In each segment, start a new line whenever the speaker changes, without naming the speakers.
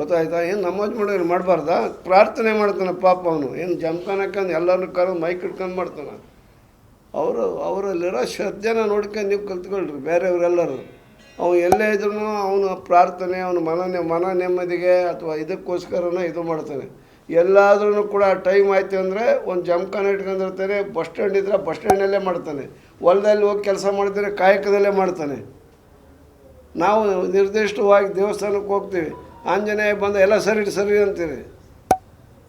ಗೊತ್ತಾಯ್ತಾ? ಏನು ನಮಾಜ್ ಮಾಡೋರು ಮಾಡಬಾರ್ದಾ? ಪ್ರಾರ್ಥನೆ ಮಾಡ್ತಾನೆ ಪಾಪ ಅವನು. ಏನು ಜಮ್ಕಾನಕ್ಕಂದು ಎಲ್ಲರನ್ನು ಕರೆದು ಮೈಕ್ ಇಟ್ಕೊಂಡು ಮಾಡ್ತಾನೆ. ಅವರು, ಅವರಲ್ಲಿರೋ ಶ್ರದ್ಧೆನ ನೋಡ್ಕೊಂಡು ನೀವು ಕಲ್ತ್ಕೊಳ್ರಿ, ಬೇರೆಯವರೆಲ್ಲರೂ. ಅವನು ಎಲ್ಲೇ ಇದ್ರೂ ಅವನು ಪ್ರಾರ್ಥನೆ, ಅವನ ಮನ ಮನ ನೆಮ್ಮದಿಗೆ ಅಥವಾ ಇದಕ್ಕೋಸ್ಕರನೇ ಇದು ಮಾಡ್ತಾನೆ. ಎಲ್ಲಾದ್ರೂ ಕೂಡ ಟೈಮ್ ಆಯ್ತು ಅಂದರೆ ಒಂದು ಜಮ್ಕಾನ ಇಟ್ಕೊಂಡಿರ್ತಾನೆ, ಬಸ್ ಸ್ಟ್ಯಾಂಡ್ ಇದ್ದರೆ ಬಸ್ ಸ್ಟ್ಯಾಂಡಲ್ಲೇ ಮಾಡ್ತಾನೆ. ಹೊಲದಲ್ಲಿ ಹೋಗಿ ಕೆಲಸ ಮಾಡಿದರೆ ಕಾಯಕದಲ್ಲೇ ಮಾಡ್ತಾನೆ. ನಾವು ನಿರ್ದಿಷ್ಟವಾಗಿ ದೇವಸ್ಥಾನಕ್ಕೆ ಹೋಗ್ತೀವಿ. ಆಂಜನೇಯ ಬಂದ ಎಲ್ಲ ಸರಿ ಸರಿ ಅಂತೀರಿ.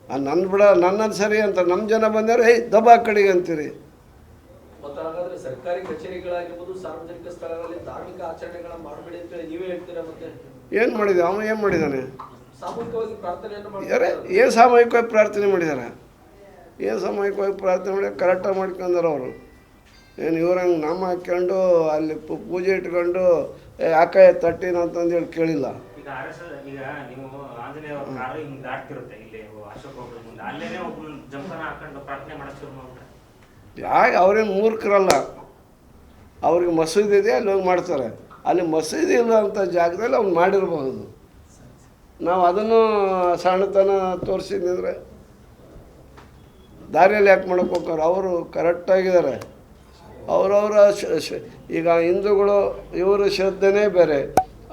ಆ ನನ್ನ ಬಿಡ ನನ್ನದು ಸರಿ ಅಂತ ನಮ್ಮ ಜನ ಬಂದರೆ ಏಯ್ ದಬಾ ಕಡೆಗೆ ಅಂತೀರಿ.
ಮತ್ತೆ ಹಾಗಾದ್ರೆ ಸರ್ಕಾರಿ ಕಚೇರಿಗಳಾಗಿರ್ಬೋದು ಸಾರ್ವಜನಿಕ ಸ್ಥಳಗಳಲ್ಲಿ ಧಾರ್ಮಿಕ ಆಚರಣೆಗಳನ್ನ ಮಾಡಬೇಡಿ ಅಂತ ಹೇಳಿ ನೀವೇ ಹೇಳ್ತೀರಾ ಮತ್ತೆ?
ಏನು ಮಾಡಿದ? ಅವನು ಏನು ಮಾಡಿದ್ದಾನೆ
ಸಾಮೂಹಿಕವಾಗಿ ಪ್ರಾರ್ಥನೆಯನ್ನು
ಏನು ಸಾಮೂಹಿಕವಾಗಿ ಪ್ರಾರ್ಥನೆ ಮಾಡಿದ್ದಾರೆ ಏನು ಸಾಮೂಹಿಕವಾಗಿ ಪ್ರಾರ್ಥನೆ ಮಾಡಿ ಕರೆಕ್ಟಾಗಿ ಮಾಡ್ಕೊಂಡಾರ ಅವರು. ಏನು ಇವ್ರಂಗೆ ನಾಮ ಹಾಕ್ಕೊಂಡು ಅಲ್ಲಿ ಪೂಜೆ ಇಟ್ಕೊಂಡು ಆಕಾಯ ತಟ್ಟಿನ ಅಂತಂದೇಳಿ ಕೇಳಿಲ್ಲ.
ಈಗ ಆರ್ ಎಸ್ ಈಗ ನೀವು ಆಂಜನೇಯ ಅವ್ರ ಕಾರು ಹಿಂಗ್ ದಾಟ್ತಿರುತ್ತೆ ಇಲ್ಲಿ ಅಶೋಕ್ ಹೋಗ್ರ ಮುಂದೆ. ಅಲ್ಲೇನೆ ಒಬ್ಬ ಜಂಪನ ಹಾಕೊಂಡು ಪ್ರಾರ್ಥನೆ ಮಾಡಕ್ ಶುರು ಮಾಡ್ಬಿಟ್ರೆ.
ಯಾಕೆ? ಅವ್ರೇನು ಮೂರ್ಖರಲ್ಲ. ಅವ್ರಿಗೆ ಮಸೀದಿ ಇದೆ ಅಲ್ಲಿ ಹೋಗಿ ಮಾಡ್ತಾರೆ. ಅಲ್ಲಿ ಮಸೀದಿ ಇಲ್ಲ ಅಂತ ಜಾಗದಲ್ಲಿ ಅವ್ನು ಮಾಡಿರಬಹುದು. ನಾವು ಅದನ್ನು ಸಣ್ಣತನ ತೋರಿಸಿದ್ರೆ ದಾರಿಯಲ್ಲಿ ಯಾಕೆ ಮಾಡೋಕೆ ಹೋಗ್ತಾರೆ? ಅವರು ಕರೆಕ್ಟಾಗಿದ್ದಾರೆ ಅವರವರ ಈಗ ಹಿಂದೂಗಳು ಇವರ ಶ್ರದ್ಧೆನೇ ಬೇರೆ.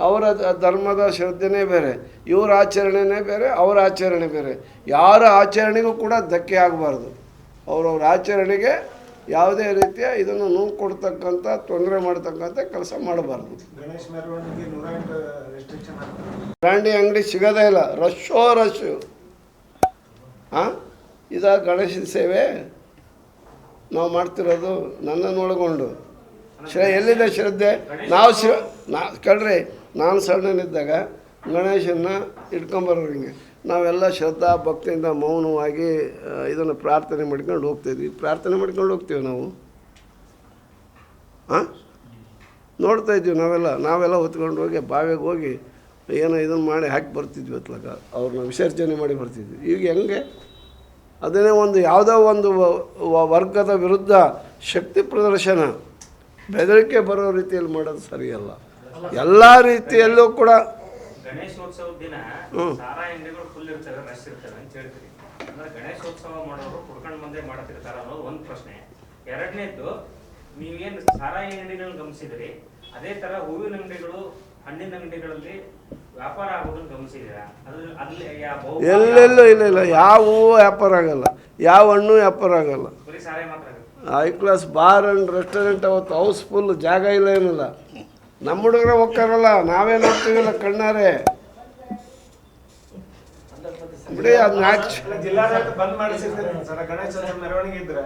ಅವರ ಧರ್ಮದ ಶ್ರದ್ಧೆನೇ ಬೇರೆ ಇವರ ಆಚರಣೆನೇ ಬೇರೆ ಅವರ ಆಚರಣೆ ಬೇರೆ. ಯಾರ ಆಚರಣೆಗೂ ಕೂಡ ಧಕ್ಕೆ ಆಗಬಾರ್ದು. ಅವರವ್ರ ಆಚರಣೆಗೆ ಯಾವುದೇ ರೀತಿಯ ಇದನ್ನು ನೋವು ಕೊಡ್ತಕ್ಕಂಥ ತೊಂದರೆ ಮಾಡ್ತಕ್ಕಂಥ ಕೆಲಸ ಮಾಡಬಾರ್ದು. ಬ್ರ್ಯಾಂಡಿ ಅಂಗಡಿ ಸಿಗೋದೇ ಇಲ್ಲ. ರಶ್ಶೋ ರಶ್ಶು ಹಾಂ ಇದ ಗಣೇಶನ ಸೇವೆ. ನಾವು ಮಾಡ್ತಿರೋದು ನನ್ನನ್ನು ಒಳಗೊಂಡು. ಶ್ರ, ಎಲ್ಲಿದೆ ಶ್ರದ್ಧೆ? ನಾವು ಶ್ರ ನಾ ಕಳ್ರಿ ನಾನು ಸಣ್ಣನಿದ್ದಾಗ ಗಣೇಶನ್ನ ಇಟ್ಕೊಂಬರೋರು ಹಿಂಗೆ. ನಾವೆಲ್ಲ ಶ್ರದ್ಧಾ, ಭಕ್ತಿಯಿಂದ ಮೌನವಾಗಿ ಇದನ್ನು ಪ್ರಾರ್ಥನೆ ಮಾಡ್ಕೊಂಡು ಹೋಗ್ತಿದ್ವಿ. ಪ್ರಾರ್ಥನೆ ಮಾಡ್ಕೊಂಡು ಹೋಗ್ತೀವಿ ನಾವು. ಹಾಂ ನೋಡ್ತಾ ಇದ್ವಿ ನಾವೆಲ್ಲ. ನಾವೆಲ್ಲ ಹೊತ್ಕೊಂಡು ಹೋಗಿ, ಬಾವಿಗೆ ಹೋಗಿ ಏನೋ ಇದನ್ನು ಮಾಡಿ ಹಾಕಿ ಬರ್ತಿದ್ವಿ ಅತ್ಲಾಗ ಅವ್ರನ್ನ ವಿಸರ್ಜನೆ ಮಾಡಿ ಬರ್ತಿದ್ವಿ. ಈಗ ಹೆಂಗೆ? ಅದನ್ನೇ ಒಂದು ಯಾವುದೋ ಒಂದು ವರ್ಗದ ವಿರುದ್ಧ ಶಕ್ತಿ ಪ್ರದರ್ಶನ. ಬೆದರಿಕೆ ಬರೋ ರೀತಿಯಲ್ಲಿ ಮಾಡೋದು ಸರಿಯಲ್ಲ. ಎಲ್ಲ ರೀತಿಯಲ್ಲೂ ಕೂಡ
ಗಣೇಶೋತ್ಸವ ಮಾಡೋರು ಕುಡ್ಕೊಂಡ್ ಬಂದೇ ಮಾಡತಿರ್ತಾರ ಅನ್ನೋದು ಒಂದು ಪ್ರಶ್ನೆ. ಎರಡನೇದ್ದು ಏನು ಸಾರಾಯಿ ಅಂಗಡಿಗಳನ್ನ ಗಮನಿಸಿದ್ರಿ? ಅದೇ ತರ ಹೂವಿನ ಅಂಗಡಿಗಳು ಹಣ್ಣಿನ ಅಂಗಡಿಗಳಲ್ಲಿ ವ್ಯಾಪಾರ ಆಗೋದನ್ನ ಯಾ- ಬಹು-
ಎಲ್ಲೆಲ್ಲೂ ಇಲ್ಲ ಇಲ್ಲ. ಯಾವ ಹೂವು ವ್ಯಾಪಾರ ಆಗಲ್ಲ. ಯಾವ ಹಣ್ಣು ವ್ಯಾಪಾರ ಆಗಲ್ಲ.
ಬರೀ ಸಾರಾಯಿ ಮಾತ್ರ
high class bar and restaurant ಅವತ್ತು ಹೌಸ್ಫುಲ್ ಜಾಗ ಇಲ್ಲ ಏನಿಲ್ಲ. ನಮ್ಮ ಹುಡುಗರ ಹೋಗ್ತಾರಲ್ಲ ನಾವೇ ನೋಡ್ತೀವಿಲ್ಲ ಕಣ್ಣಾರೆ. ಬಿಡಿ
ಇದ್ರೆ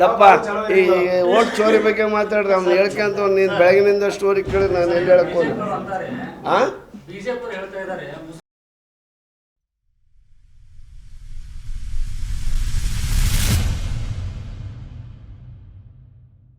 ಲಪ್ಪ ಈ ಓಟ್ ಚೋರಿ ಬಗ್ಗೆ ಮಾತಾಡ್ರಿ ಅವ್ನು ಹೇಳ್ಕೊಂತ ನೀನು ಬೆಳಗಿನಿಂದ ಸ್ಟೋರಿ ಕೇಳಿ, ನಾನು ಎಲ್ಲಿ ಹೇಳಕ್ಕೆ ಹೋಗಿ ಹಾಂ